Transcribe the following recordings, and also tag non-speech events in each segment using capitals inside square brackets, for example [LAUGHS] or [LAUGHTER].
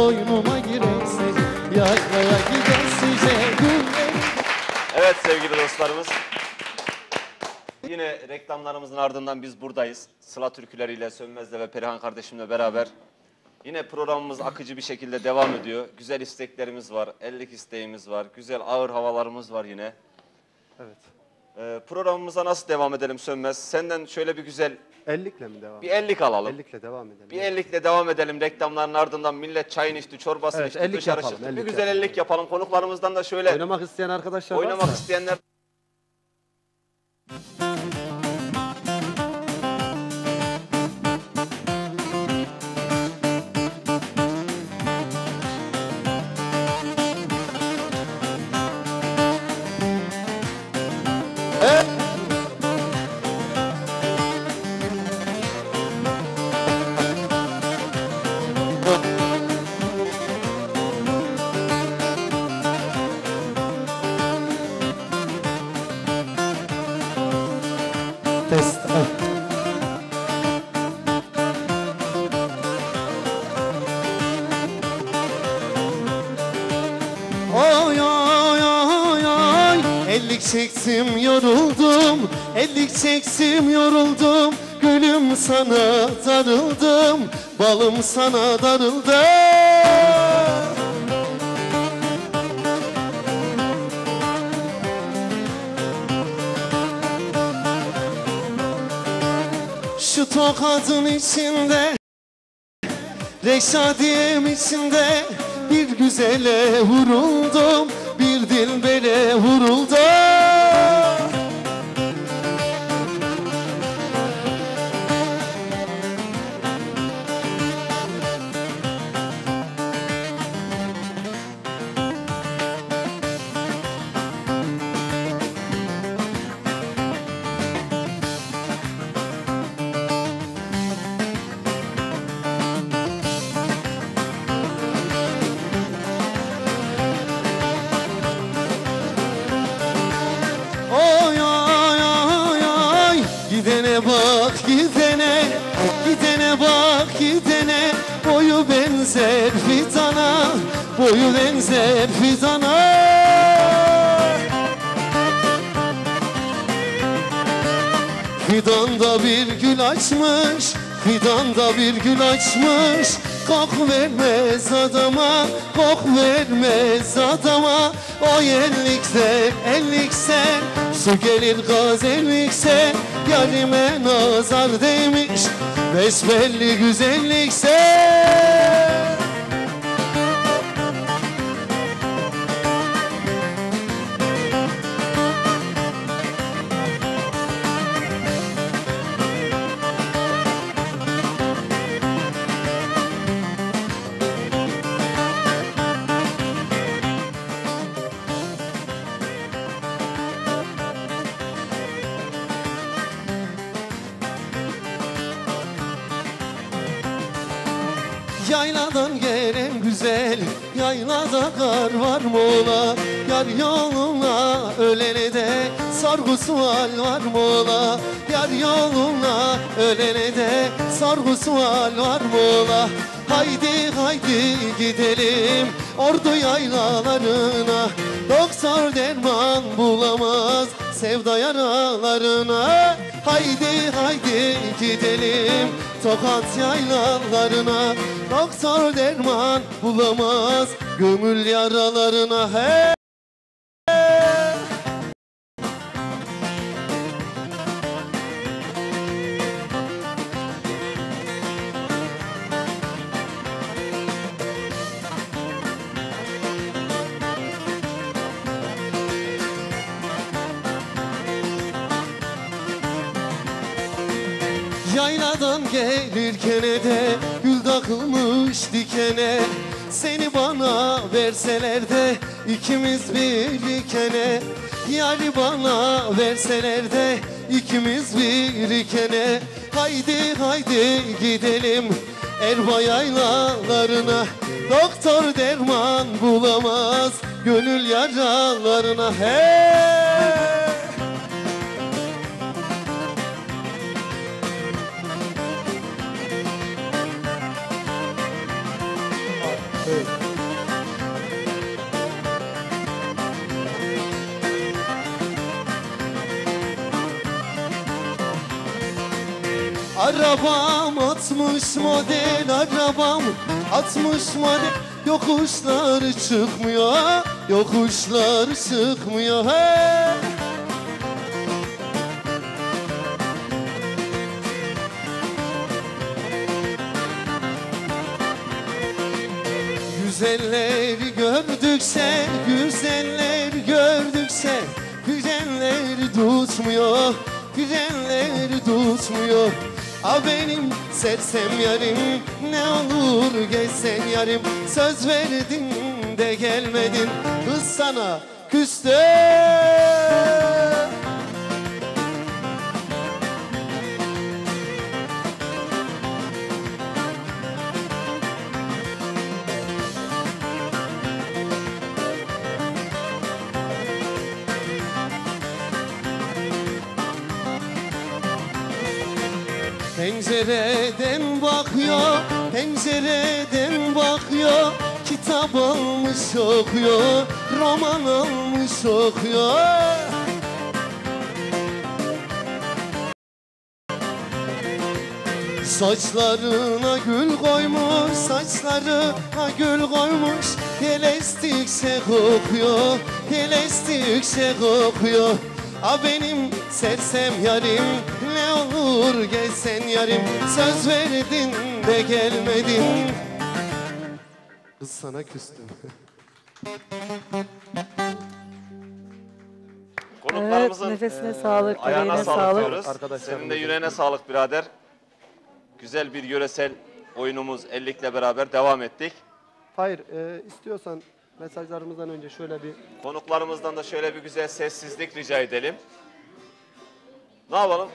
koynuma giresi Yaylaya gidesice Evet sevgili dostlarımız. Yine reklamlarımızın ardından biz buradayız. Sıla türküleriyle Sönmez'le ve Perihan kardeşimle beraber. Yine programımız akıcı bir şekilde devam ediyor. Güzel isteklerimiz var, ellik isteğimiz var, güzel ağır havalarımız var yine. Evet. Ee, programımıza nasıl devam edelim Sönmez? Senden şöyle bir güzel 50'likle mi devam? bir ellik alalım. 50'likle devam edelim. Bir ellikle devam edelim reklamların ardından millet çayını içti, çorbasını Evet, içti, ellik dışarı yapalım, çıktı. Bir ellik güzel yapalım. ellik yapalım. Konuklarımızdan da şöyle Oynamak isteyen arkadaşlar oynamak varsa. isteyenler çektim yoruldum. Ellik çektim yoruldum. Gülüm sana darıldım. Balım sana darıldım Şu tokadın içinde Reşadiyem içinde Bir güzele vuruldum Bir dilbere vuruldum gidene Gidene bak gidene. Boyu benzer fidana Boyu benzer fidana Fidanda bir gül açmış Fidanda bir gül açmış. Kok vermez adama Kok vermez adama. O ellikse ellikse Su gelir gaz ellikse Yarime nazar değmiş. Besbelli güzellikse Yayladan gelen güzel Yaylada kar var mı ola Yar yoluna ölene de Sorgu sual var mı ola Yar yoluna ölene de Sorgu sual var mı ola Haydi haydi gidelim Ordu yaylalarına. Doktor derman bulamaz Sevda yaralarına. Haydi haydi gidelim Tokat yaylalarına Doktor derman bulamaz Gönül yaralarına Hey! Gelirken de gül takılmış dikene. Seni bana verseler de ikimiz birlikene. Yari bana verseler de ikimiz birlikene. Haydi haydi gidelim Erba yaylalarına Doktor derman bulamaz Gönül yaralarına. Hey! Arabam 60 model arabam 60 model Yokuşlar çıkmıyor Yokuşlar çıkmıyor hey! Güzelleri gördükse, güzeller gördükse Güzelleri tutmuyor, güzelleri tutmuyor A benim sersem yarim, ne olur gelsen yarim Söz verdin de gelmedin, kız sana küstü Pencereden bakıyor, pencereden bakıyor. Kitap almış okuyor, roman almış okuyor Saçlarına gül koymuş, saçlarına gül koymuş. Gelestikçe kokuyor, gelestikçe kokuyor. A benim sersem yarim, ne olur gelsen yarim Söz verdin de gelmedin Kız sana küstüm [LAUGHS] Evet, Konuklarımızın nefesine sağlık, ayağına yüreğine sağlık, sağlık. diyoruz. Arkadaşlarımızın. Senin de yüreğine sağlık birader. Güzel bir yöresel oyunumuz Ellik'le beraber devam ettik. Hayır, e, istiyorsan mesajlarımızdan önce şöyle bir Konuklarımızdan da şöyle bir güzel sessizlik rica edelim. Ne yapalım?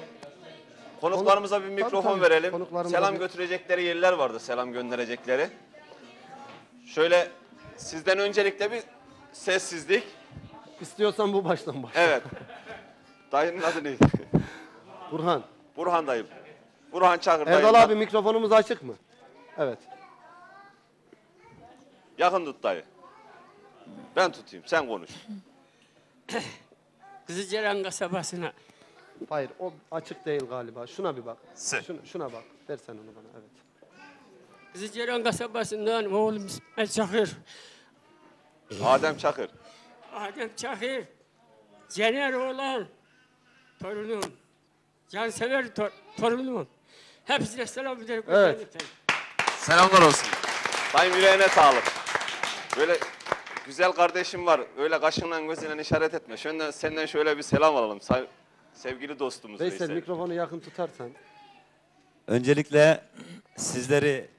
Konuklarımıza bir Tabii, mikrofon tabii. verelim. Konuklarımıza Selam bir- götürecekleri yerler vardı, selam gönderecekleri. Şöyle sizden öncelikle bir sessizlik. istiyorsan bu baştan baş. Evet. [LAUGHS] Dayının adı neydi? Burhan. Burhan dayım. Burhan Çakır Erdal dayım. abi mikrofonumuz açık mı? Evet. Yakın tut dayı. Ben tutayım, sen konuş. Kızılceren kasabasına Hayır, o açık değil galiba. Şuna bir bak. Şuna, şuna bak. Versen onu bana. Evet. Kızılceren kasabasından oğlum İsmail Çakır, Adem Çakır. Adem Çakır, Cener oğlan, torunum, cansever tor torunum. Hepsine selam ederim. Evet. Selamlar olsun. Dayım yüreğine sağlık. Böyle güzel kardeşim var. Öyle kaşınla gözüyle işaret etme. Şöyle senden şöyle bir selam alalım. Say- sevgili dostumuz Veysel Veysel. mikrofonu yakın tutarsan. Öncelikle sizleri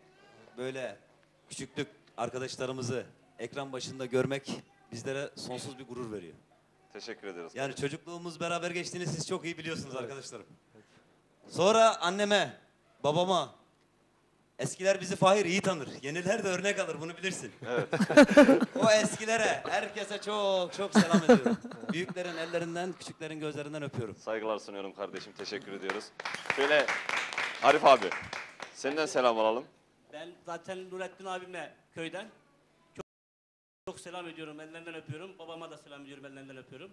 böyle küçüklük arkadaşlarımızı ekran başında görmek bizlere sonsuz bir gurur veriyor. Teşekkür ederiz. Yani çocukluğumuz beraber geçtiğini siz çok iyi biliyorsunuz arkadaşlarım. Sonra anneme, babama, eskiler bizi Fahir iyi tanır. Yeniler de örnek alır bunu bilirsin. Evet. [LAUGHS] o eskilere, herkese çok çok selam ediyorum. Büyüklerin ellerinden, küçüklerin gözlerinden öpüyorum. Saygılar sunuyorum kardeşim. Teşekkür ediyoruz. Şöyle Arif abi. Senden selam alalım. Ben zaten Nurettin abimle köyden. Çok, çok selam ediyorum, ellerinden öpüyorum. Babama da selam ediyorum, ellerinden öpüyorum.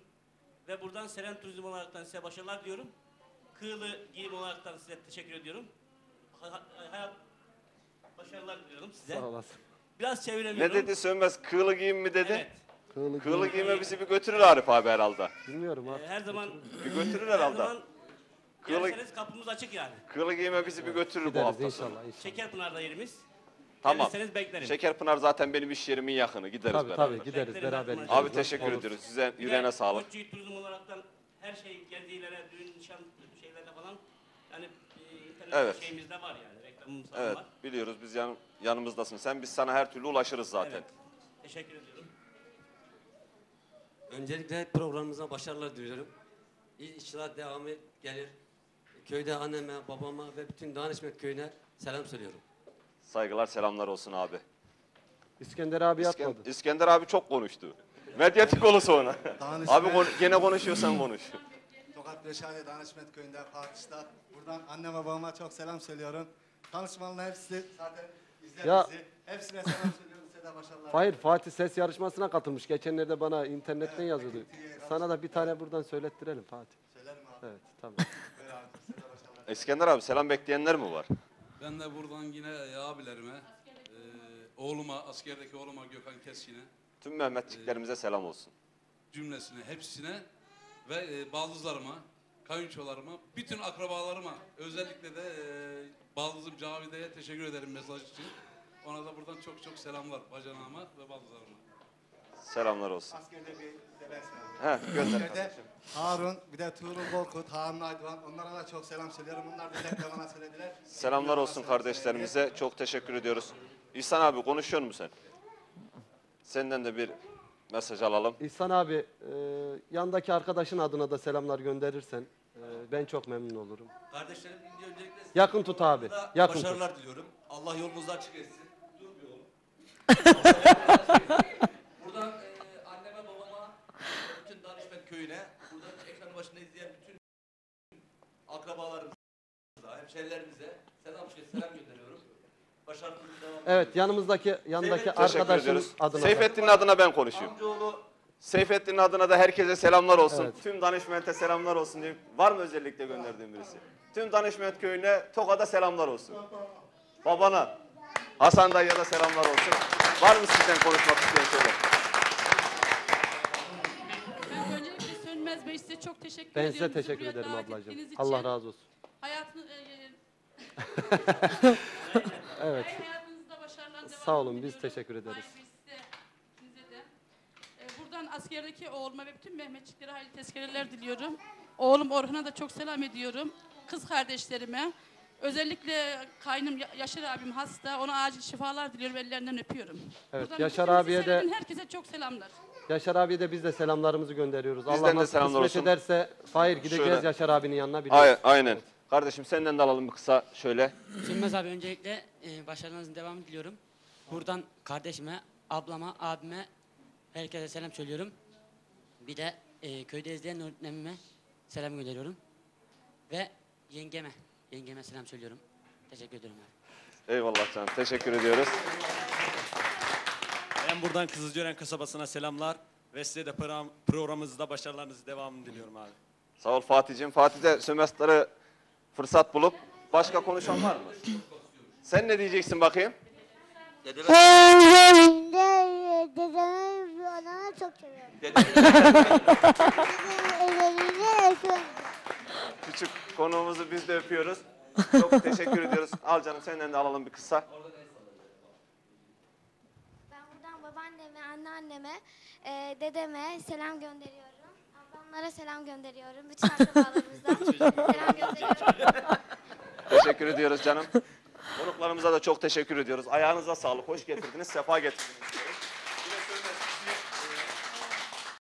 Ve buradan Seren Turizm olaraktan size başarılar diliyorum. Kığlı giyim olaraktan size teşekkür ediyorum. Ha- ha- hayat başarılar diliyorum size. Sağ olasın. Biraz Ne çeviremiyorum. dedi Sönmez? Kığlı giyim mi dedi? Evet. Kığlı Kığlı giyin. giyime bizi bir götürür Arif abi herhalde. Bilmiyorum e, artık. Her zaman Bir götürür her herhalde. zaman Kığlı- gelirseniz kapımız açık yani. Kığlı giyime bizi bir götürür bu Gideriz hafta sonu. inşallah. inşallah. Şekerpınar'da yerimiz. Tamam. Gelirseniz beklerim. Şekerpınar zaten benim iş yerimin yakını. Gideriz Tabii beraber. tabii gideriz Bekleriz beraber. gideriz. Abi teşekkür Olur. ediyoruz. Size Bir yüreğine de sağlık. Koçyiğit Turizm olaraktan her şey gezilere, düğün, nişan şeylerine falan yani e, internet Evet. şeyimizde var yani reklamımız Evet var. biliyoruz biz yan, yanımızdasın. Sen biz sana her türlü ulaşırız zaten. Evet. Teşekkür ediyorum. Öncelikle programımıza başarılar diliyorum. İnşallah devamı gelir. Köyde anneme, babama ve bütün Danışmet köyüne selam söylüyorum. Saygılar selamlar olsun abi. İskender abi İsken- yatmadı. İskender abi çok konuştu. Medyatik olu sonra. abi kon- gene konuşuyorsan konuş. Tokat Beşhane Danışmet Köyü'nde Fatih'ta. Buradan anneme babama çok selam söylüyorum. Tanışmanın hepsi zaten izler Ya- bizi. Hepsine selam söylüyorum. Size de başarılar. Hayır Fatih ses yarışmasına katılmış. Geçenlerde bana internetten yazıyordu. Sana da bir tane buradan söylettirelim Fatih. Söylerim abi. Evet tamam. [LAUGHS] Buyur abi. Size de başarılar. İskender abi selam bekleyenler mi var? Ben de buradan yine e, abilerime, e, oğluma, askerdeki oğluma Gökhan Keskin'e, Tüm Mehmetçiklerimize selam olsun. cümlesine, hepsine ve e, baldızlarıma, kayınçolarıma, bütün akrabalarıma, özellikle de e, baldızım Cavide'ye teşekkür ederim mesaj için. Ona da buradan çok çok selamlar bacanağıma ve baldızlarıma. Selamlar olsun. Askerde bir de ben selam. He gönder Askerde kardeşim. Harun, bir de Tuğrul Korkut, Harun Aydoğan. Onlara da çok selam söylüyorum. Bunlar da de bana söylediler. Selamlar olsun kardeşlerimize. Çok teşekkür ediyoruz. İhsan abi konuşuyor musun sen? Senden de bir mesaj alalım. İhsan abi, e, yandaki arkadaşın adına da selamlar gönderirsen e, ben çok memnun olurum. Kardeşlerim öncelikle Yakın tut abi, yakın tut. Başarılar diliyorum. Allah yolunuzu açık etsin. Dur bir oğlum. Buradan e, anneme, babama, bütün Danışmet köyüne, buradan ekranı başında izleyen bütün akrabalarımıza, hemşehrilerimize selam, selam gönderiyorum. Evet, yanımızdaki yandaki arkadaşın ediyoruz. adına. Seyfettin'in adına ben konuşayım. Amcaoğlu Seyfettin'in adına da herkese selamlar olsun. Evet. Tüm danışmente selamlar olsun diyeyim. Var mı özellikle gönderdiğim birisi? Tüm danışment köyüne Toka'da selamlar olsun. Babana, Hasan dayıya da selamlar olsun. Var mı sizden konuşmak isteyen şeyler? Ben öncelikle Sönmez Bey size çok teşekkür Ben ediyorum. size Bizi teşekkür buraya ederim davet ablacığım. ettiğiniz Allah razı olsun. Hayatını, e, [LAUGHS] Evet. hayatınızda başarılar devam Sağ olun, biz teşekkür ederiz. Hayır, biz size, size de. E, buradan askerdeki oğluma ve bütün Mehmetçiklere hayırlı tezkereler diliyorum. Oğlum Orhan'a da çok selam ediyorum. Kız kardeşlerime. Özellikle kaynım Ya- Yaşar abim hasta. Ona acil şifalar diliyorum. Ellerinden öpüyorum. Evet, Buradan Yaşar bütün bizi abiye de- seyreden herkese çok selamlar. Yaşar abiye de biz de selamlarımızı gönderiyoruz. Bizden Allah de nasip selamlar kısmet olsun. ederse hayır gideceğiz Şöyle- Yaşar abinin yanına biliyoruz. Ay, aynen. Kardeşim senden de alalım bir kısa şöyle. Sönmez abi öncelikle e, başarılarınızın devamını diliyorum. Buradan kardeşime, ablama, abime herkese selam söylüyorum. Bir de e, köyde izleyen öğretmenime selam gönderiyorum. Ve yengeme, yengeme selam söylüyorum. Teşekkür ediyorum abi. Eyvallah canım. Teşekkür ediyoruz. Ben buradan Kızılcören kasabasına selamlar ve size de program, programımızda başarılarınızı devamını diliyorum abi. Sağ ol Fatih'ciğim. Fatih de sömestrı fırsat bulup başka konuşan var mı? Sen ne diyeceksin bakayım? Dedemi anama çok seviyorum. Ellerini öpüyorum. Küçük konuğumuzu biz de öpüyoruz. Çok teşekkür ediyoruz. Al canım senden de alalım bir kısa. Ben buradan babaanneme, anneanneme, e, dedeme selam gönderiyorum. Ablamlara selam gönderiyorum. Bütün akrabalarımızdan [LAUGHS] selam gönderiyorum. Teşekkür ediyoruz canım. Konuklarımıza da çok teşekkür ediyoruz. Ayağınıza sağlık. Hoş getirdiniz, sefa getirdiniz.